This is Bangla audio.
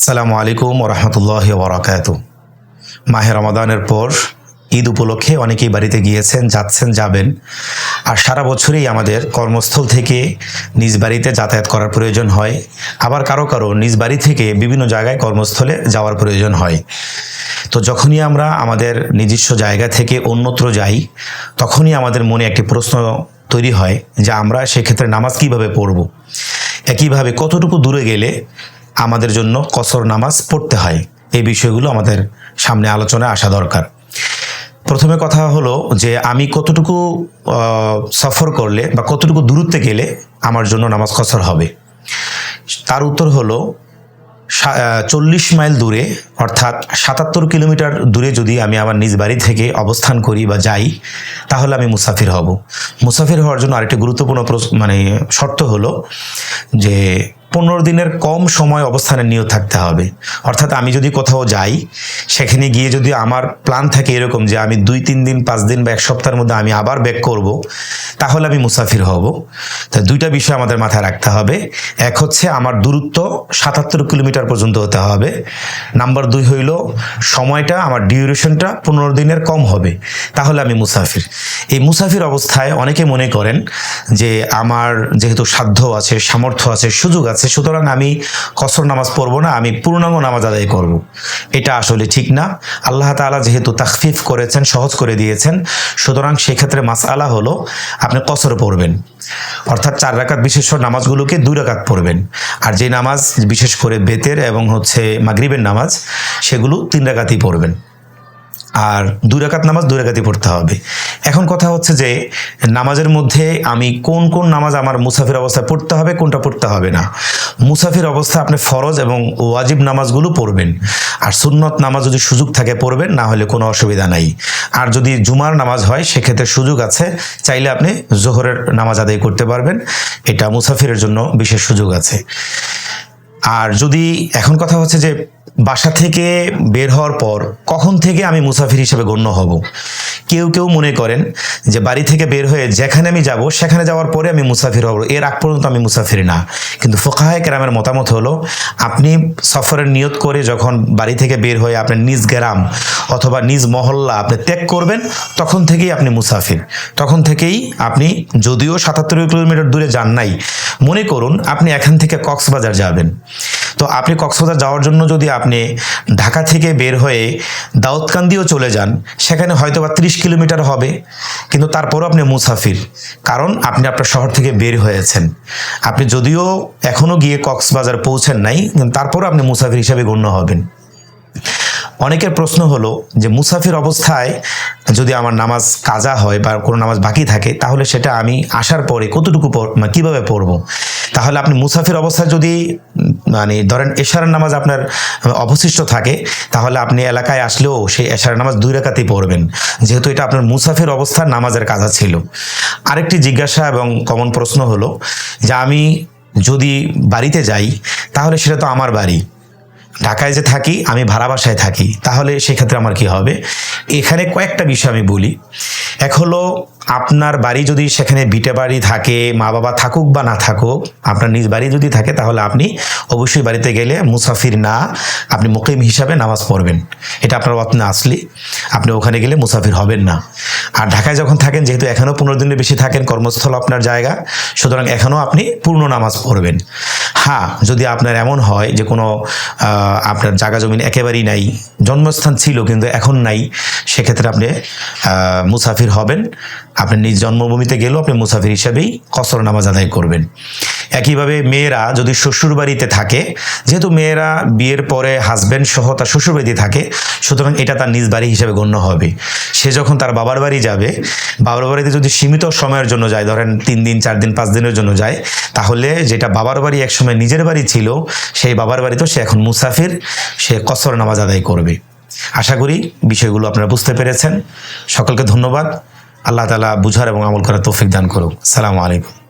সালামু আলাইকুম রহমতুল্লাহ বরাকাত মাহে রমাদানের পর ঈদ উপলক্ষে অনেকেই বাড়িতে গিয়েছেন, যাচ্ছেন, যাবেন। আর সারা বছরই আমাদের কর্মস্থল থেকে নিজ বাড়িতে যাতায়াত করার প্রয়োজন হয়। আবার কারও কারও নিজ বাড়ি থেকে বিভিন্ন জায়গায় কর্মস্থলে যাওয়ার প্রয়োজন হয়। তো যখনই আমরা আমাদের নিজস্ব জায়গা থেকে অন্যত্র যাই, তখনই আমাদের মনে একটি প্রশ্ন তৈরি হয় যে আমরা সেক্ষেত্রে নামাজ কীভাবে পড়ব? একইভাবে কতটুকু দূরে গেলে আমাদের জন্য কসর নামাজ পড়তে হয়। এই বিষয়গুলো আমাদের সামনে আলোচনায় আসা দরকার। প্রথমে কথা হলো যে আমি কতটুকু সফর করলে বা কতটুকু দূরত্বে গেলে আমার জন্য নামাজ কসর হবে। তার উত্তর হলো চল্লিশ মাইল দূরে, অর্থাৎ সাতাত্তর কিলোমিটার দূরে যদি আমি আমার নিজ বাড়ি থেকে অবস্থান করি বা যাই, তাহলে আমি মুসাফির হব। মুসাফির হওয়ার জন্য আরেকটি গুরুত্বপূর্ণ মানে শর্ত হলো যে পনেরো দিনের কম সময় অবস্থানে নিয়োগ থাকতে হবে। অর্থাৎ আমি যদি কোথাও যাই, সেখানে গিয়ে যদি আমার প্ল্যান থাকে এরকম যে আমি দুই, তিন দিন, পাঁচ দিন বা এক সপ্তাহের মধ্যে আমি আবার ব্যাক করব, তাহলে আমি মুসাফির হব। তা দুইটা বিষয় আমাদের মাথায় রাখতে হবে। এক হচ্ছে আমার দূরত্ব সাতাত্তর কিলোমিটার পর্যন্ত হতে হবে। নাম্বার দুই হইল সময়টা, আমার ডিউরেশনটা পনেরো দিনের কম হবে। তাহলে আমি মুসাফির। এই মুসাফির অবস্থায় অনেকে মনে করেন যে আমার যেহেতু সাধ্য আছে, সামর্থ্য আছে, সুযোগ আছে সুতরাং আমি কসর নামাজ পড়ব না, আমি পূর্ণাঙ্গ নামাজ আদায় করব। এটা আসলে ঠিক না। আল্লাহ তাআলা যেহেতু তাকফিফ করেছেন, সহজ করে দিয়েছেন, সুতরাং সেক্ষেত্রে মাসআলা হলো আপনি কসর পড়বেন। অর্থাৎ চার রাকাত বিশেষ নামাজগুলোকে দুই রাকাত পড়বেন। আর যে নামাজ বিশেষ করে বেতের এবং হচ্ছে মাগরিবের নামাজ, সেগুলো তিন রাকাতই পড়বেন। আর দুই রাকাত নামাজ দুই রাকাতই পড়তে হবে। এখন কথা হচ্ছে যে, নামাজের মধ্যে আমি কোন কোন নামাজ আমার মুসাফির অবস্থায় পড়তে হবে, কোনটা পড়তে হবে না। মুসাফির অবস্থা আপনি ফরজ এবং ওয়াজিব নামাজগুলো পড়বেন। আর সুন্নত নামাজ যদি সুযোগ থাকে পড়বেন, না হলে কোনো অসুবিধা নাই। আর যদি জুমার নামাজ হয়, সেক্ষেত্রে সুযোগ আছে, চাইলে আপনি জোহরের নামাজ আদায় করতে পারবেন। এটা মুসাফিরের জন্য বিশেষ সুযোগ আছে। আর যদি, এখন কথা হচ্ছে যে বাসা থেকে বের হওয়ার পর কখন থেকে আমি মুসাফির হিসেবে গণ্য হব? কেউ কেউ মনে করেন যে বাড়ি থেকে বের হয়ে যেখানে আমি যাব, সেখানে যাওয়ার পরে আমি মুসাফির হব। এর আগ পর্যন্ত আমি মুসাফির না। কিন্তু ফোকাহায় কেরামের মতামত হলো, আপনি সফরের নিয়ত করে যখন বাড়ি থেকে বের হয়ে আপনার নিজ গ্রাম অথবা নিজ মহল্লা আপনি ত্যাগ করবেন, তখন থেকেই আপনি মুসাফির। তখন থেকেই আপনি যদিও সাতাত্তর কিলোমিটার দূরে যান নাই, মনে করুন আপনি এখান থেকে কক্সবাজার যাবেন। তো আপনি কক্সবাজার যাওয়ার জন্য যদি আপনি ঢাকা থেকে বের হয়ে দাউদকান্দিও চলে যান। সেখানে হয়তো বা ত্রিশ কিলোমিটার হবে, কিন্তু তারপরও আপনি মুসাফির, কারণ আপনি আপনার শহর থেকে বের হয়েছেন। আপনি যদিও এখনও গিয়ে কক্সবাজার পৌঁছেন নাই তারপরও আপনি মুসাফির হিসাবে গণ্য হবেন। অনেকের প্রশ্ন হলো যে মুসাফির অবস্থায় যদি আমার নামাজ কাজা হয় বা কোনো নামাজ বাকি থাকে, তাহলে সেটা আমি আসার পরে কতটুকু কীভাবে পড়ব? তাহলে আপনি মুসাফির অবস্থায় যদি মানে ধরেন এশারের নামাজ আপনার অবশিষ্ট থাকে, তাহলে আপনি এলাকায় আসলেও সেই এশারের নামাজ দুই রেখাতেই পড়বেন। যেহেতু এটা আপনার মুসাফির অবস্থার নামাজের কাজা ছিল। আরেকটি জিজ্ঞাসা এবং কমন প্রশ্ন হলো যে আমি যদি বাড়িতে যাই, তাহলে সেটা তো আমার বাড়ি। ঢাকায় যে থাকি, আমি ভাড়া বাসায় থাকি, তাহলে সেক্ষেত্রে আমার কি হবে? এখানে কয়েকটা বিষয় আমি বলি। এক হলো আপনার বাড়ি যদি সেখানে বিটে বাড়ি থাকে, মা বাবা থাকুক বা না থাকুক, আপনার নিজ বাড়ি যদি থাকে, তাহলে আপনি অবশ্যই বাড়িতে গেলে মুসাফির না, আপনি মুকিম হিসাবে নামাজ পড়বেন। এটা আপনার অত্নে আসলি। আপনি ওখানে গেলে মুসাফির হবেন না। আর ঢাকায় যখন থাকেন, যেহেতু এখনও পনেরো দিনের বেশি থাকেন কর্মস্থল আপনার জায়গা, সুতরাং এখনও আপনি পূর্ণ নামাজ পড়বেন। হ্যাঁ যদি আপনার এমন হয় যে কোনো আপনার জায়গা জমিন একেবারেই নাই, জন্মস্থান ছিল কিন্তু এখন নাই, সেক্ষেত্রে আপনি মুসাফির হবেন। আপনি নিজ জন্মভূমিতে গেলেও আপনি মুসাফির হিসাবেই কসর নামাজ আদায় করবেন। একইভাবে মেয়েরা যদি শ্বশুর বাড়িতে থাকে, যেহেতু মেয়েরা বিয়ের পরে হাজব্যান্ড সহ তার শ্বশুর বাড়িতে থাকে, সুতরাং এটা তার নিজ বাড়ি হিসেবে গণ্য হবে। সে যখন তার বাবার বাড়ি যাবে, বাবার বাড়িতে যদি সীমিত সময়ের জন্য যায়, ধরেন তিন দিন, চার দিন, পাঁচ দিনের জন্য যায়, তাহলে যেটা বাবার বাড়ি একসময় নিজের বাড়ি ছিল, সেই বাবার বাড়িতেও সে এখন মুসাফির, সে কসর নামাজ আদায় করবে। আশা করি বিষয়গুলো আপনারা বুঝতে পেরেছেন। সকলকে ধন্যবাদ। আল্লাহ তালা বুঝার এবং আমল করার তৌফিক দান করুক। সালামু আলাইকুম।